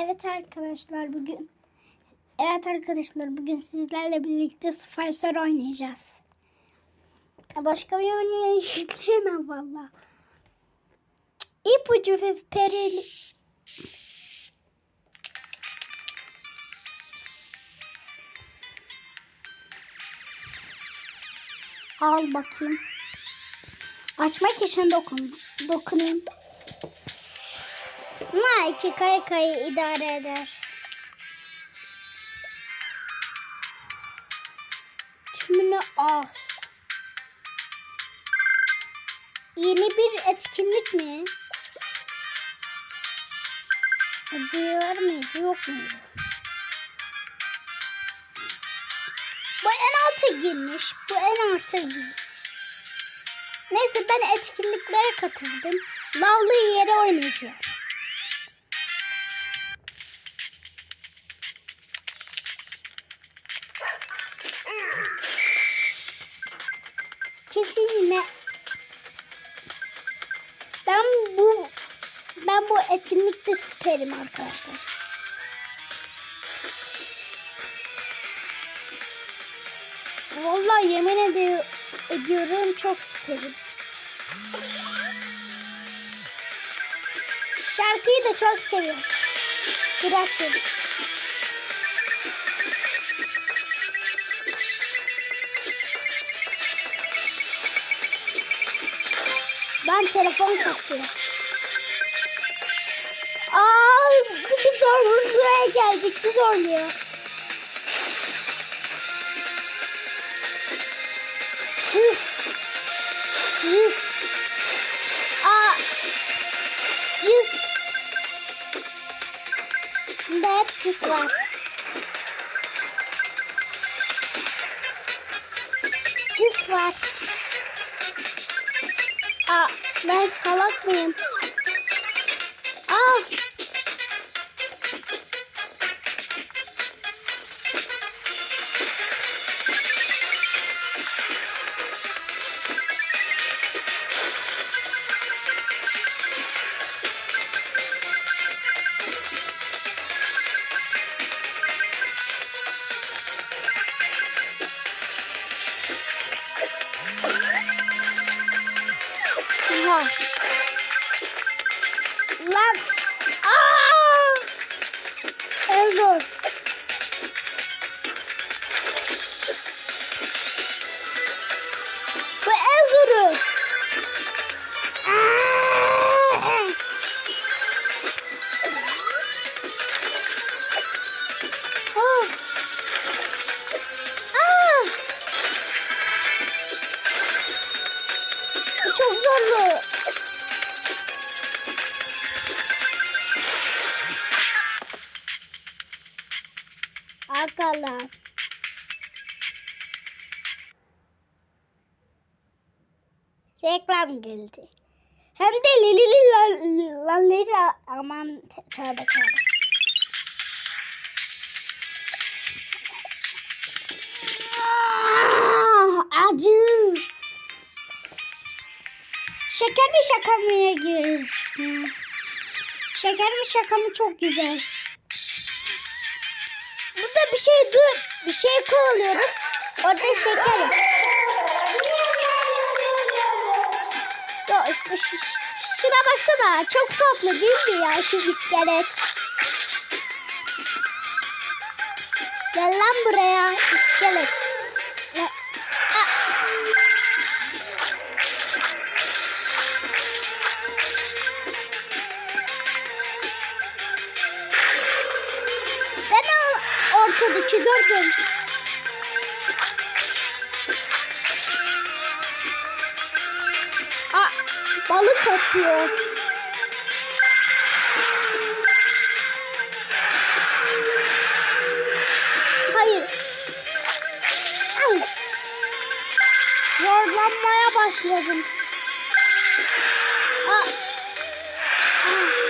Evet arkadaşlar bugün Evet arkadaşlar bugün sizlerle birlikte Spicer oynayacağız. Ya Başka bir oyun yükleyemem valla. İpucu ve perili. Al bakayım. Açmak için dokun. Dokunayım. Ma iki kayı kayı idare eder. Tümünü al. Yeni bir etkinlik mi? Bu var mıydı yok muydu? Bu en alta girmiş. Bu en alta girmiş. Neyse ben etkinliklere katıldım. Lavlı yere oynayacağım. Süperim arkadaşlar. Vallahi yemin ediyor, ediyorum çok süperim. Şarkıyı da çok seviyorum. Dur açayım. Ben telefon kasıyor. Aa, bir zorluğa geldik. Bir zorluğa. Cız. Cız. Aa. Cız. That cız var. Cız var. Aa, ben salak mıyım? Aa. Arkalar. Reklam geldi. Hem de lili lalleri aman tövbe tövbe. Ah, Acı. Şeker mi şaka mı girişti? Şeker mi şaka mı çok güzel. Burada bir şey dur. Bir şey kovalıyoruz. Orada şeker. Ya, ş- ş- şuna baksana. Çok tatlı değil mi ya şu iskelet? Gel lan buraya iskelet. Balık atıyor. Hayır. Au. Zorlanmaya başladım. Aa. Aa.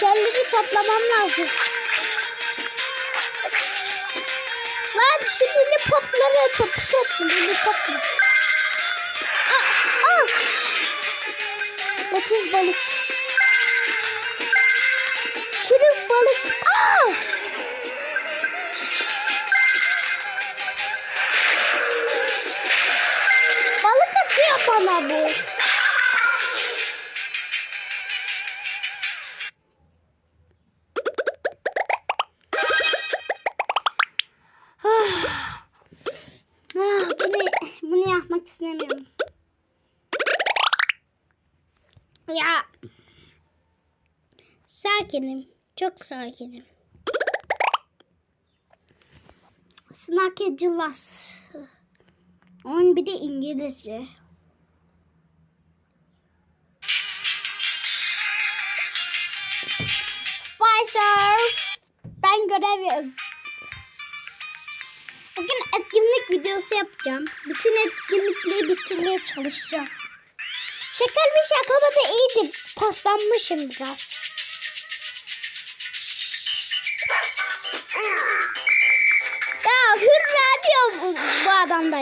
Kelleri toplamam lazım. Lan şu lollipopları top top lollipopla. Aa, aa. 30 balık. Sakinim. Çok sakinim. Snake Cilas. Onun bir de İngilizce. Spicer. Ben görev. Bugün etkinlik videosu yapacağım. Bütün etkinlikleri bitirmeye çalışacağım. Şeker bir şey yapamadı iyiydi. Paslanmışım biraz. Hürra diyor bu, bu adam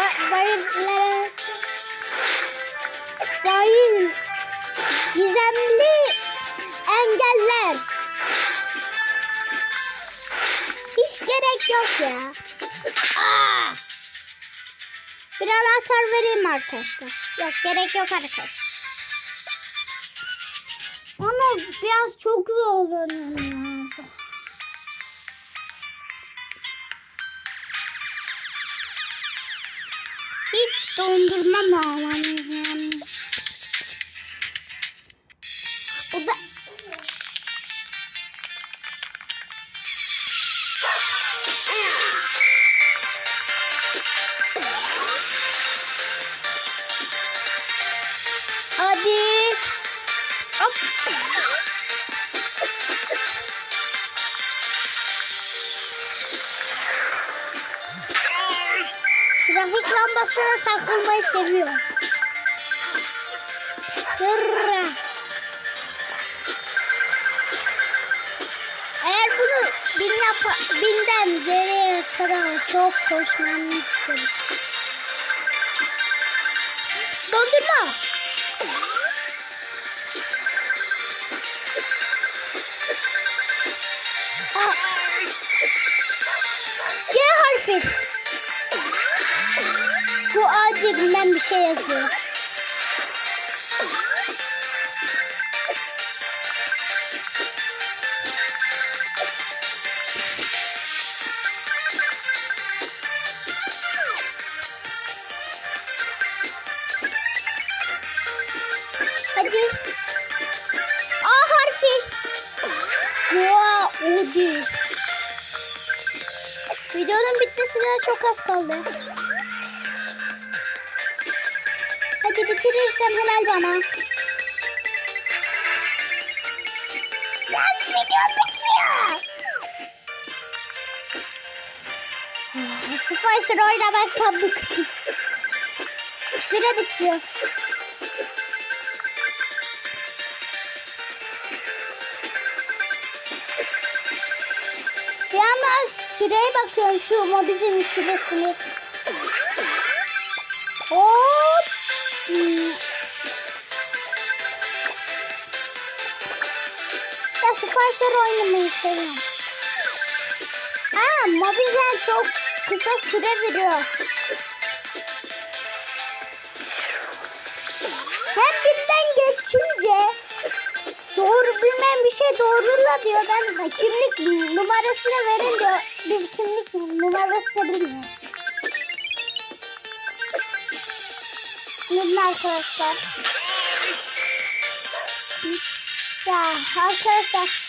Ba bayırlara bayır gizemli engeller hiç gerek yok ya. Bir anahtar vereyim arkadaşlar. Yok gerek yok arkadaşlar. Onu biraz çok zorlanıyorum. Dondurma mı? O lambasına takılmayı seviyor. Hırra. Eğer bunu bin yap binden geriye kadar çok koşmamı isterim. Dondurma. Bilmem bir şey yazıyor. Hadi. A harfi. O değil. Videonun bitmesine çok az kaldı. Hadi bitirirsem helal bana. Lan video bitiyor. Spicer oynamaktan bıktım. Süre bitiyor. Yandan süreye bakıyorum şu mobizin süresini. Spicer oynamayı seviyorum. Aa, mobizen çok kısa süre veriyor. Hem binden geçince doğru bilmem bir şey doğrula diyor. Ben kimlik numarasını verin diyor. Biz kimlik numarasını bilmiyoruz. Neden arkadaşlar? Ya arkadaşlar